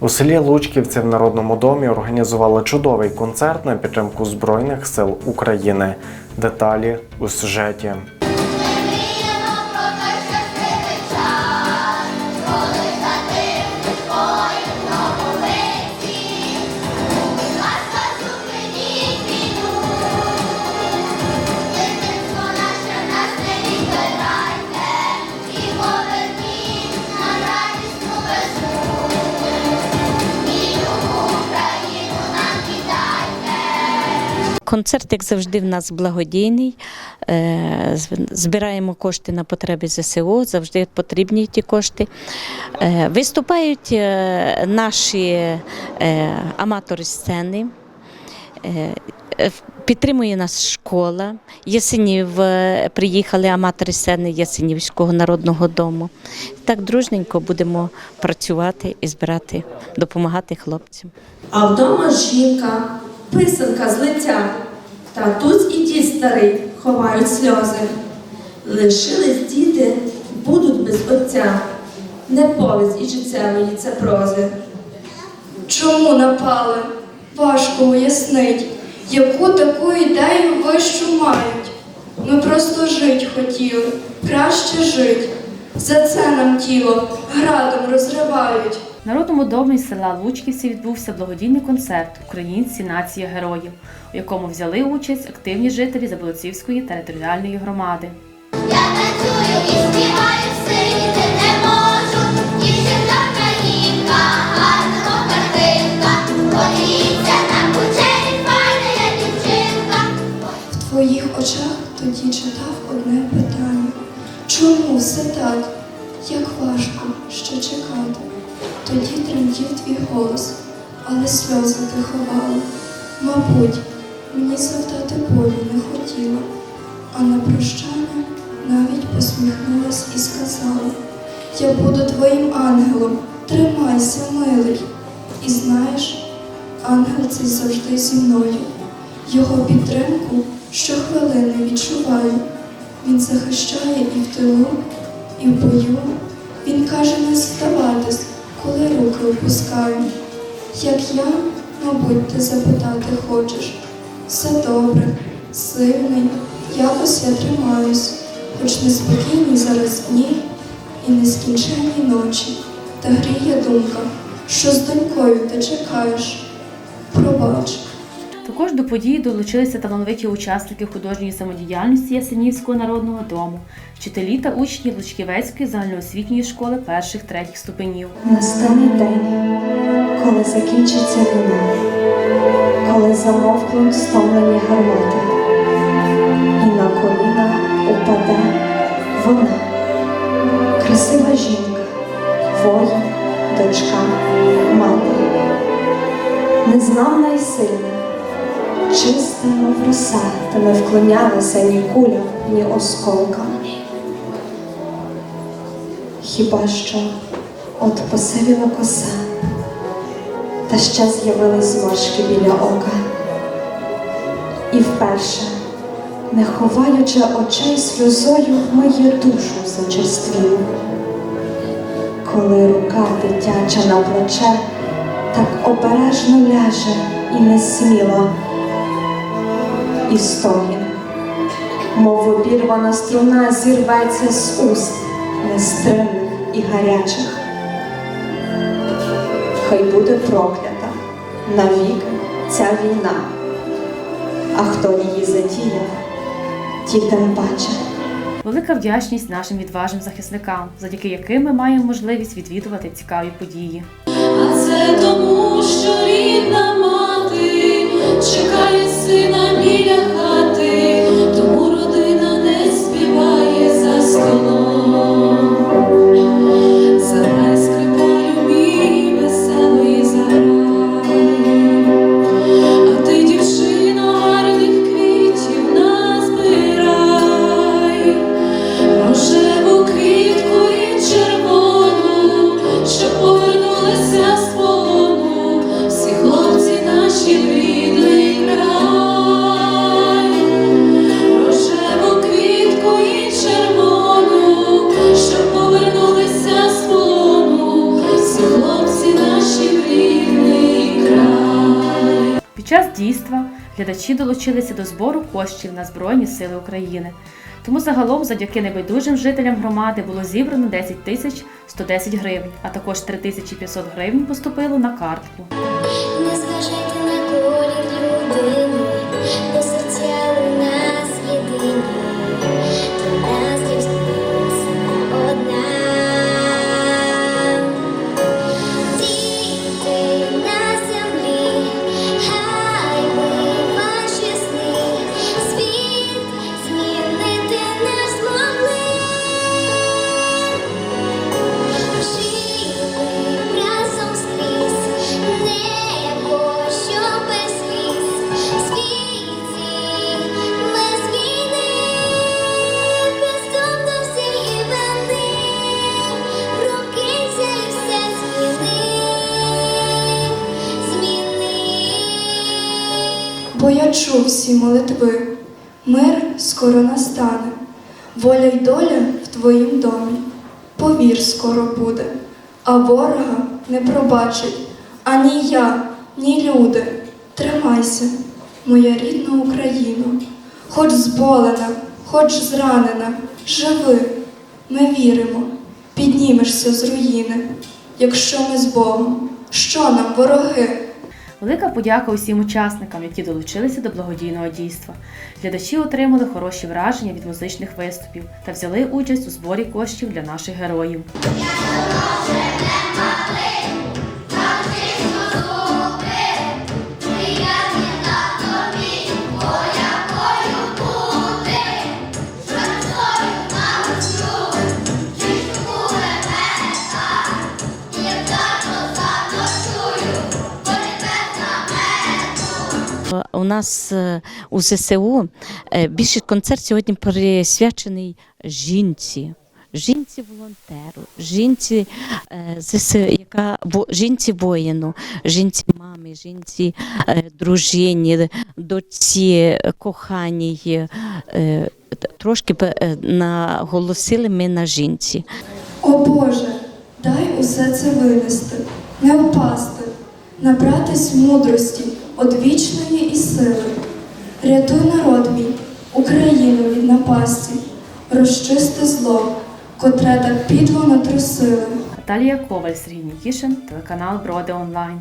У селі Лучківці в Народному домі організували чудовий концерт на підтримку Збройних сил України. Деталі у сюжеті. Концерт, як завжди, в нас благодійний. Е, Збираємо кошти на потреби ЗСУ, завжди потрібні ті кошти. Е, Виступають е, наші аматори сцени. Підтримує нас школа. Ясенів е, приїхали аматори сцени Ясенівського народного дому. Так дружненько будемо працювати і збирати, допомагати хлопцям. А вдома жінка, писанка з лиця, татусь і дід старий ховають сльози. Лишились діти, будуть без отця, не повість і життєвої це прози. Чому напали? Важко уяснить, яку таку ідею вищу мають. Ми просто жить хотіли, краще жить. За це нам тіло градом розривають. В Народному домі села Лучківці відбувся благодійний концерт Українці нація героїв, у якому взяли участь активні жителі Заболоцівської територіальної громади. Я танцюю і співаю, сидіти не можу. Дівчинка країнка, гарна картинка. Подивіться на кучері, файна я дівчинка. В твоїх очах тоді читав одне питання. Чому все так? Як важко ще чекати? Тоді тремтів твій голос, але сльози ти ховала. Мабуть, мені завдати болю не хотіла, а на прощання навіть посміхнулась і сказала: Я буду твоїм ангелом, тримайся, милий. І знаєш, ангел цей завжди зі мною. Його підтримку щохвилини відчуваю. Він захищає і в тилу, і в бою. Він каже не здаватись, коли руки опускаю. Як я, мабуть, ти запитати хочеш. Все добре, сильний, якось я тримаюсь, хоч неспокійні зараз дні і нескінченні ночі. Та гріє думка, що з донькою ти чекаєш. Пробач. Також до події долучилися талановиті учасники художньої самодіяльності Ясенівського народного дому, вчителі та учні Лучківецької загальноосвітньої школи перших третіх ступенів. Настане день, коли закінчиться війна, коли замовкнуть стомлені гармати, і на коліна упаде вона, та ні кулям, ні осколкам. Хіба що от посивіла коса, та ще з'явились зморшки біля ока. І вперше, не ховаючи очей сльозою, миє душу зачерствілу. Коли рука дитяча на плече так обережно ляже і несміло, і стогін, мов обірвана струна зірветься з уст нестримних і гарячих. Хай буде проклята навік ця війна, а хто її затіяв, ті тим паче. Велика вдячність нашим відважним захисникам, завдяки яким ми маємо можливість відвідувати цікаві події. А це тому, що рідна мати чекає сина біля дійства глядачі долучилися до збору коштів на Збройні Сили України. Тому загалом, завдяки небайдужим жителям громади, було зібрано 10 тисяч 110 гривень, а також 3500 гривень поступило на картку. Я чув всі молитви, мир скоро настане, воля й доля в твоїм домі. Повір, скоро буде, а ворога не пробачить ані я, ні люди. Тримайся, моя рідна Україна, хоч зболена, хоч зранена, живи, ми віримо, піднімешся з руїни. Якщо ми з Богом, що нам вороги? Велика подяка усім учасникам, які долучилися до благодійного дійства. Глядачі отримали хороші враження від музичних виступів та взяли участь у зборі коштів для наших героїв. Нас е, у ЗСУ е, більшість концерт сьогодні присвячений жінці. Жінці волонтеру, жінці е, яка жінці воїну, жінці мамі, жінці дружині, дочці, е, коханій. Трошки б, наголосили ми на жінці. О Боже, дай усе це винести, не впасти, набратись мудрості, одвічної і сили. Рятуй народ мій, Україну від напасті, розчисти зло, котре так підло натрусили. Наталія Коваль, Сергій Нікішин, телеканал Броди Онлайн.